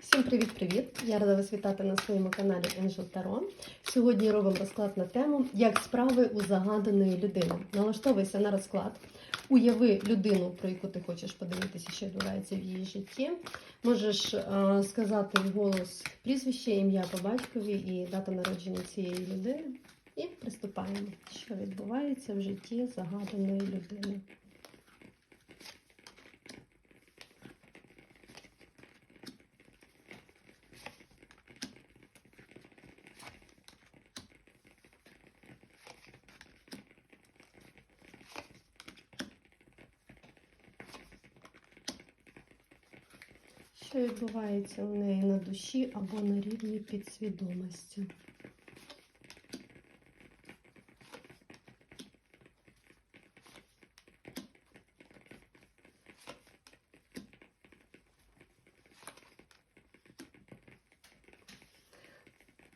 Всім привіт-привіт! Я рада вас вітати на своєму каналі Angel Tarot. Сьогодні робимо розклад на тему Як справи у загаданої людини. Налаштовуйся на розклад. Уяви людину, про яку ти хочеш подивитися, що відбувається в її житті. Можеш е, сказати вголос прізвище, ім'я по батькові і дата народження цієї людини. І приступаємо, що відбувається в житті загаданої людини. Що відбувається у неї на душі або на рівні підсвідомості?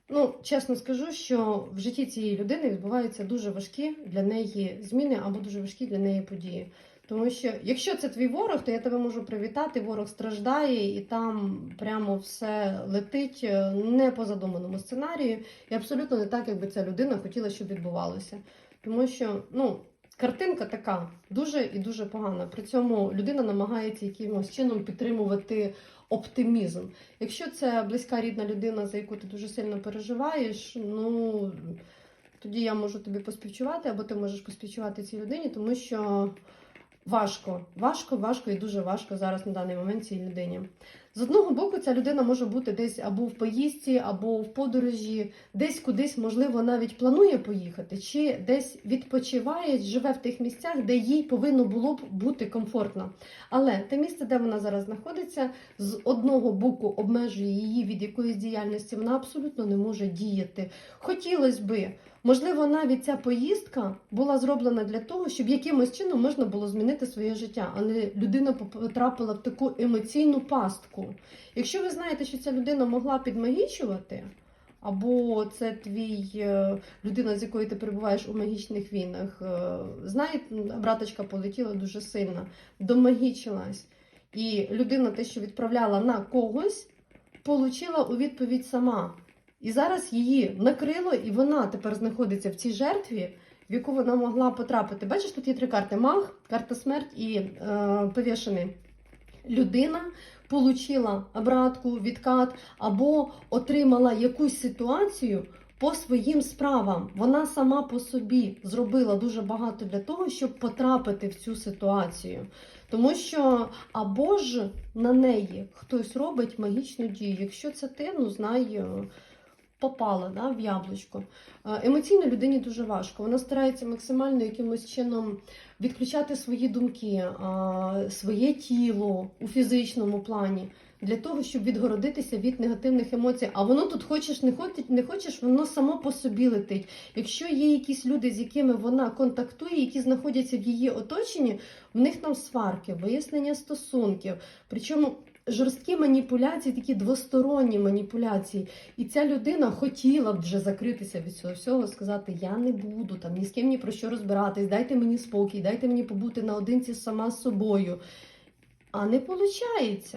Ну, чесно скажу, що в житті цієї людини відбуваються дуже важкі для неї зміни або дуже важкі для неї події. Тому що, якщо це твій ворог, то я тебе можу привітати. Ворог страждає, і там прямо все летить е, не по задуманому сценарію, і абсолютно не так, якби ця людина хотіла, щоб відбувалося. Тому що, ну, картинка така дуже і дуже погана. При цьому людина намагається якимось чином підтримувати оптимізм. Якщо це близька рідна людина, за яку ти дуже сильно переживаєш, ну тоді я можу тобі поспівчувати, або ти можеш поспівчувати цій людині, тому що. Важко, важко, важко і дуже важко зараз на даний момент цій людині. З одного боку, ця людина може бути десь або в поїздці, або в подорожі, десь кудись, можливо, навіть планує поїхати, чи десь відпочиває, живе в тих місцях, де їй повинно було б бути комфортно. Але те місце, де вона зараз знаходиться, з одного боку обмежує її від якоїсь діяльності, вона абсолютно не може діяти. Хотілося би. Можливо, навіть ця поїздка була зроблена для того, щоб якимось чином можна було змінити своє життя, а не людина потрапила в таку емоційну пастку. Якщо ви знаєте, що ця людина могла підмагічувати, або це твій е, людина, з якою ти перебуваєш у магічних війнах, е, знаєте, браточка полетіла дуже сильно, домагічилась. І людина, те, що відправляла на когось, получила у відповідь сама. І зараз її накрило, і вона тепер знаходиться в цій жертві, в яку вона могла потрапити. Бачиш, тут є три карти: маг, карта смерть і е, повішений. Людина отримала обратку, відкат або отримала якусь ситуацію по своїм справам. Вона сама по собі зробила дуже багато для того, щоб потрапити в цю ситуацію. Тому що або ж на неї хтось робить магічну дію. Якщо це ти, ну знай попала да, в яблучко. Е, емоційно людині дуже важко. Вона старається максимально якимось чином відключати свої думки, своє тіло у фізичному плані. Для того, щоб відгородитися від негативних емоцій. А воно тут хочеш, не хочеш, не хочеш, воно само по собі летить. Якщо є якісь люди, з якими вона контактує, які знаходяться в її оточенні, в них там сварки, вияснення стосунків. Причому жорсткі маніпуляції, такі двосторонні маніпуляції. І ця людина хотіла б вже закритися від цього всього, сказати: Я не буду там ні з ким ні про що розбиратись, дайте мені спокій, дайте мені побути наодинці сама з собою. А не виходить.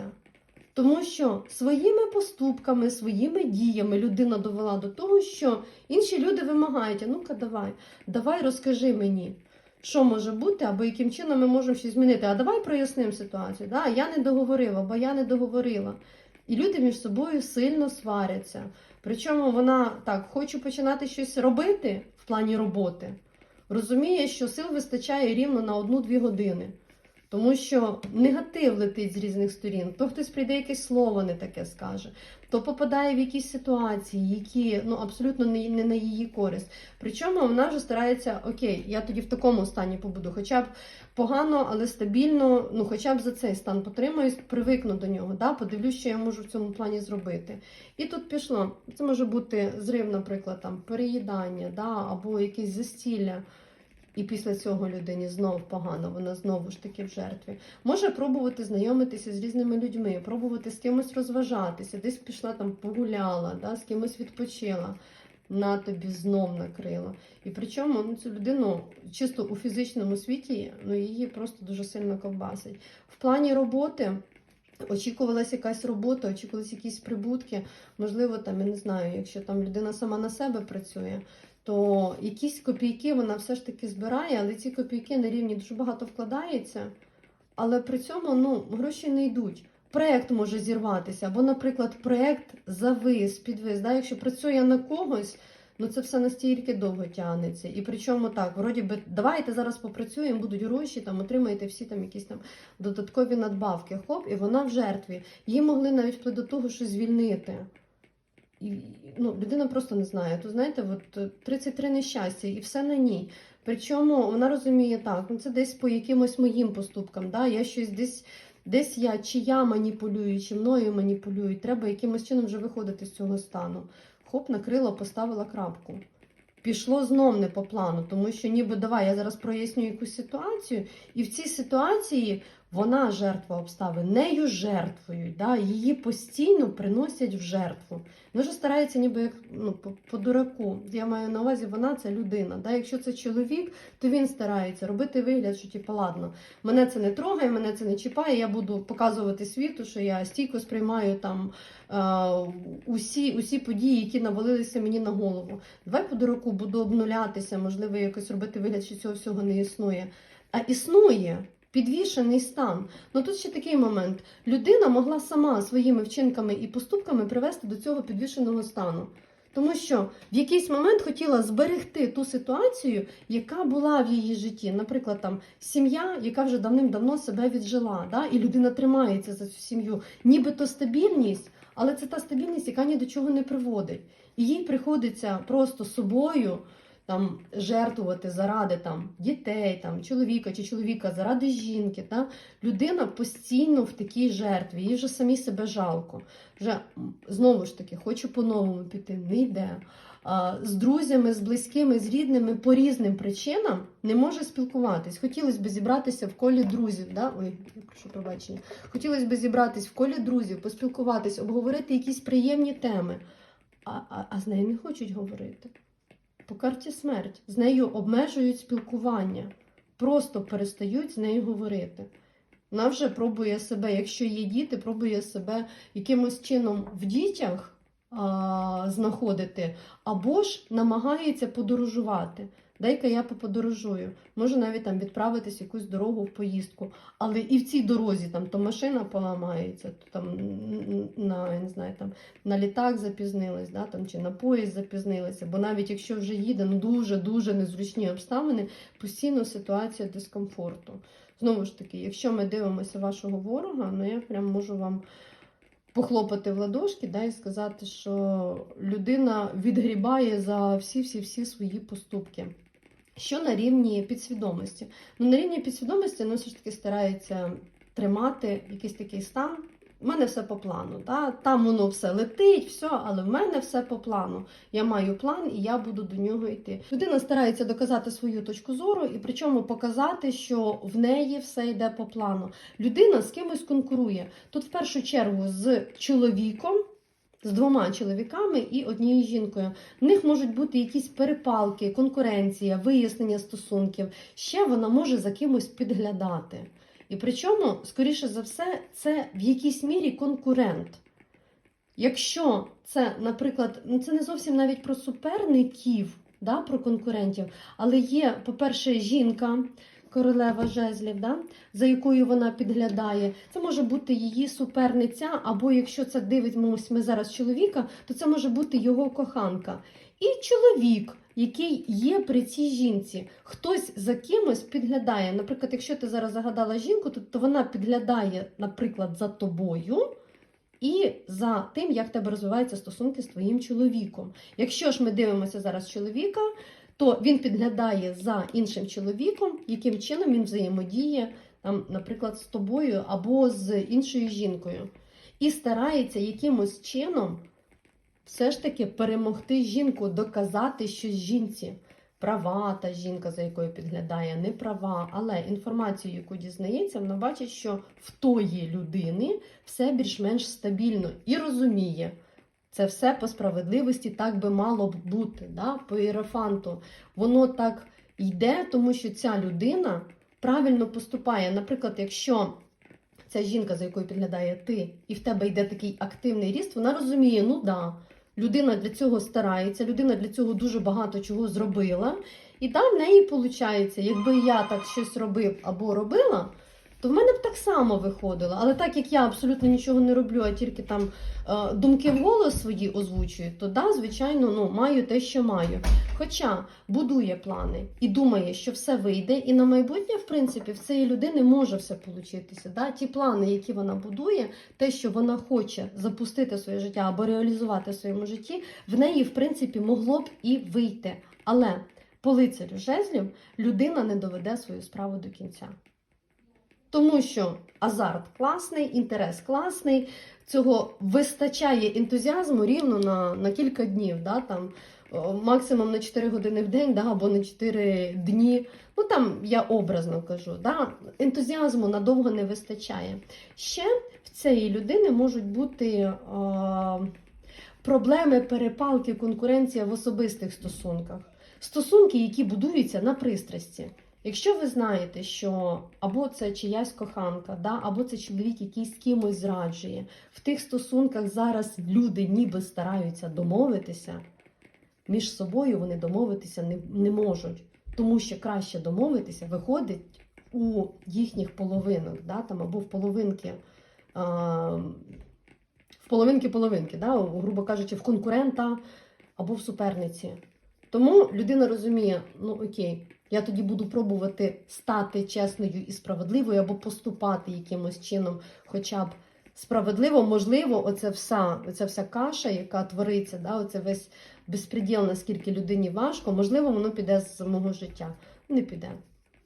Тому що своїми поступками, своїми діями людина довела до того, що інші люди вимагають: а ну-ка, давай, давай розкажи мені що може бути, або яким чином ми можемо щось змінити. А давай прояснимо ситуацію. Да? Я не договорила, бо я не договорила. І люди між собою сильно сваряться. Причому вона так хоче починати щось робити в плані роботи. Розуміє, що сил вистачає рівно на одну-дві години. Тому що негатив летить з різних сторін. То хтось прийде якесь слово не таке скаже, то попадає в якісь ситуації, які ну абсолютно не, не на її користь. Причому вона вже старається, окей, я тоді в такому стані побуду, хоча б погано, але стабільно, ну хоча б за цей стан потримаюсь, привикну до нього. да, Подивлюсь, що я можу в цьому плані зробити. І тут пішло. Це може бути зрив, наприклад, там переїдання, да, або якесь застілля. І після цього людині знов погано, вона знову ж таки в жертві. Може пробувати знайомитися з різними людьми, пробувати з кимось розважатися, десь пішла там, погуляла, да, з кимось відпочила, на тобі знов накрила. І причому ну, цю людину чисто у фізичному світі ну, її просто дуже сильно ковбасить. В плані роботи очікувалася якась робота, очікувалися якісь прибутки. Можливо, там, я не знаю, якщо там людина сама на себе працює, то якісь копійки вона все ж таки збирає, але ці копійки на рівні дуже багато вкладається, але при цьому ну, гроші не йдуть. Проект може зірватися, або, наприклад, проект завис, підвис. Да? Якщо працює на когось, ну це все настільки довго тягнеться. І причому так, вроді би, давайте зараз попрацюємо, будуть гроші, там отримаєте всі там якісь там додаткові надбавки. Хоп, і вона в жертві. Її могли навіть вплоть до того, що звільнити. І, ну, людина просто не знає. То знаєте, от е, 33 нещастя, і все на ній. Причому вона розуміє так, ну це десь по якимось моїм поступкам. Да? Я щось десь, десь я, чи я маніпулюю, чи мною маніпулюють. Треба якимось чином вже виходити з цього стану. Хоп, накрила, поставила крапку. Пішло знов не по плану, тому що ніби давай, я зараз проясню якусь ситуацію, і в цій ситуації вона жертва обставин, нею жертвують, да? її постійно приносять в жертву. Вона старається ніби як ну, по, по дураку. Я маю на увазі, вона це людина. Да? Якщо це чоловік, то він старається робити вигляд, що типу, ладно, мене це не трогає, мене це не чіпає, я буду показувати світу, що я стійко сприймаю там е, усі, усі події, які навалилися мені на голову. Давай по дураку буду обнулятися, можливо, якось робити вигляд, що цього всього не існує. А існує. Підвішений стан. Ну тут ще такий момент. Людина могла сама своїми вчинками і поступками привести до цього підвішеного стану. Тому що в якийсь момент хотіла зберегти ту ситуацію, яка була в її житті. Наприклад, там сім'я, яка вже давним-давно себе віджила, да? і людина тримається за цю сім'ю. Нібито стабільність, але це та стабільність, яка ні до чого не приводить. І їй приходиться просто собою там жертвувати заради там дітей, там чоловіка чи чоловіка, заради жінки. Та? Людина постійно в такій жертві, їй вже самі себе жалко. Вже знову ж таки, хочу по-новому піти, не йде. З друзями, з близькими, з рідними по різним причинам не може спілкуватись. Хотілося б зібратися в колі друзів. Да? Ой, прошу пробачення. Хотілося б зібратись в колі друзів, поспілкуватись, обговорити якісь приємні теми. А, а, а з нею не хочуть говорити. По карті смерть. З нею обмежують спілкування, просто перестають з нею говорити. Вона вже пробує себе, якщо є діти, пробує себе якимось чином в дітях а, знаходити, або ж намагається подорожувати. Дай-ка я поподорожую. Може навіть там відправитись якусь дорогу в поїздку. Але і в цій дорозі там то машина поламається, то там на, я не знаю, там, на літак запізнилась, да, там, чи на поїзд запізнилася. Бо навіть якщо вже їде ну, дуже-дуже незручні обставини, постійно ситуація дискомфорту. Знову ж таки, якщо ми дивимося вашого ворога, ну я прям можу вам похлопати в ладошки да, і сказати, що людина відгрібає за всі-всі-всі свої поступки. Що на рівні підсвідомості? Ну, на рівні підсвідомості ну, все ж таки старається тримати якийсь такий стан. У мене все по плану. Да? Там воно все летить, все, але в мене все по плану. Я маю план і я буду до нього йти. Людина старається доказати свою точку зору і причому показати, що в неї все йде по плану. Людина з кимось конкурує. Тут в першу чергу з чоловіком. З двома чоловіками і однією жінкою. В них можуть бути якісь перепалки, конкуренція, вияснення стосунків. Ще вона може за кимось підглядати. І причому, скоріше за все, це в якійсь мірі конкурент. Якщо це, наприклад, ну це не зовсім навіть про суперників, да, про конкурентів, але є, по-перше, жінка, королева жезлів, да, за якою вона підглядає. Це може бути її суперниця, або якщо це дивимося ми зараз чоловіка, то це може бути його коханка. І чоловік, який є при цій жінці. Хтось за кимось підглядає. Наприклад, якщо ти зараз загадала жінку, то, то вона підглядає, наприклад, за тобою. І за тим, як в тебе розвиваються стосунки з твоїм чоловіком. Якщо ж ми дивимося зараз чоловіка, то він підглядає за іншим чоловіком, яким чином він взаємодіє, там, наприклад, з тобою або з іншою жінкою, і старається якимось чином все ж таки перемогти жінку, доказати щось жінці. Права та жінка, за якою підглядає, не права, але інформацію, яку дізнається, вона бачить, що в тої людини все більш-менш стабільно і розуміє. Це все по справедливості так би мало б бути, да? по іерофанту. Воно так йде, тому що ця людина правильно поступає. Наприклад, якщо ця жінка, за якою підглядає ти, і в тебе йде такий активний ріст, вона розуміє, ну да, людина для цього старається, людина для цього дуже багато чого зробила. І там в неї виходить, якби я так щось робив або робила, то в мене б так само виходило. Але так як я абсолютно нічого не роблю, а тільки там е, думки вголос свої озвучую, то да, звичайно, ну маю те, що маю. Хоча будує плани і думає, що все вийде, і на майбутнє, в принципі, в цієї людини може все получитися. Да? Ті плани, які вона будує, те, що вона хоче запустити своє життя або реалізувати в своєму житті, в неї, в принципі, могло б і вийти. Але по лицарю жезлів людина не доведе свою справу до кінця. Тому що азарт класний, інтерес класний, цього вистачає ентузіазму рівно на, на кілька днів, да, там, максимум на 4 години в день, да, або на 4 дні. Ну там я образно кажу, да, ентузіазму надовго не вистачає. Ще в цієї людини можуть бути е, проблеми, перепалки, конкуренція в особистих стосунках. Стосунки, які будуються на пристрасті. Якщо ви знаєте, що або це чиясь коханка, да, або це чоловік, який з кимось зраджує, в тих стосунках зараз люди ніби стараються домовитися, між собою вони домовитися не, не можуть, тому що краще домовитися виходить у їхніх половинок, да, там, або в половинки. А, в половинки-половинки, да, грубо кажучи, в конкурента або в суперниці. Тому людина розуміє, ну окей, я тоді буду пробувати стати чесною і справедливою або поступати якимось чином, хоча б справедливо, можливо, оця вся, оця вся каша, яка твориться, да, оце весь безпреділ, наскільки людині важко, можливо, воно піде з мого життя. Не піде.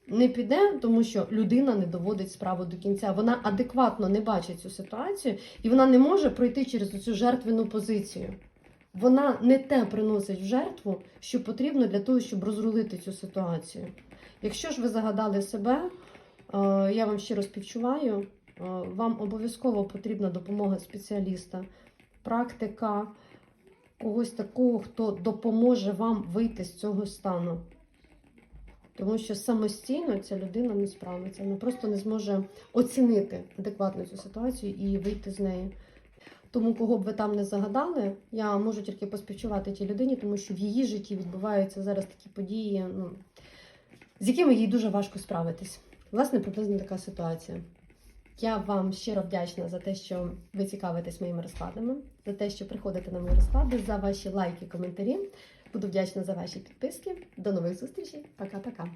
Не піде, тому що людина не доводить справу до кінця. Вона адекватно не бачить цю ситуацію, і вона не може пройти через цю жертвену позицію. Вона не те приносить в жертву, що потрібно для того, щоб розрулити цю ситуацію. Якщо ж ви загадали себе, е, я вам щиро співчуваю, е, вам обов'язково потрібна допомога спеціаліста, практика когось такого, хто допоможе вам вийти з цього стану. Тому що самостійно ця людина не справиться, вона просто не зможе оцінити адекватно цю ситуацію і вийти з неї. Тому, кого б ви там не загадали, я можу тільки поспівчувати тій людині, тому що в її житті відбуваються зараз такі події, ну, з якими їй дуже важко справитись. Власне, приблизно така ситуація. Я вам щиро вдячна за те, що ви цікавитесь моїми розкладами, за те, що приходите на мої розклади, за ваші лайки, коментарі. Буду вдячна за ваші підписки. До нових зустрічей. Пока-пока.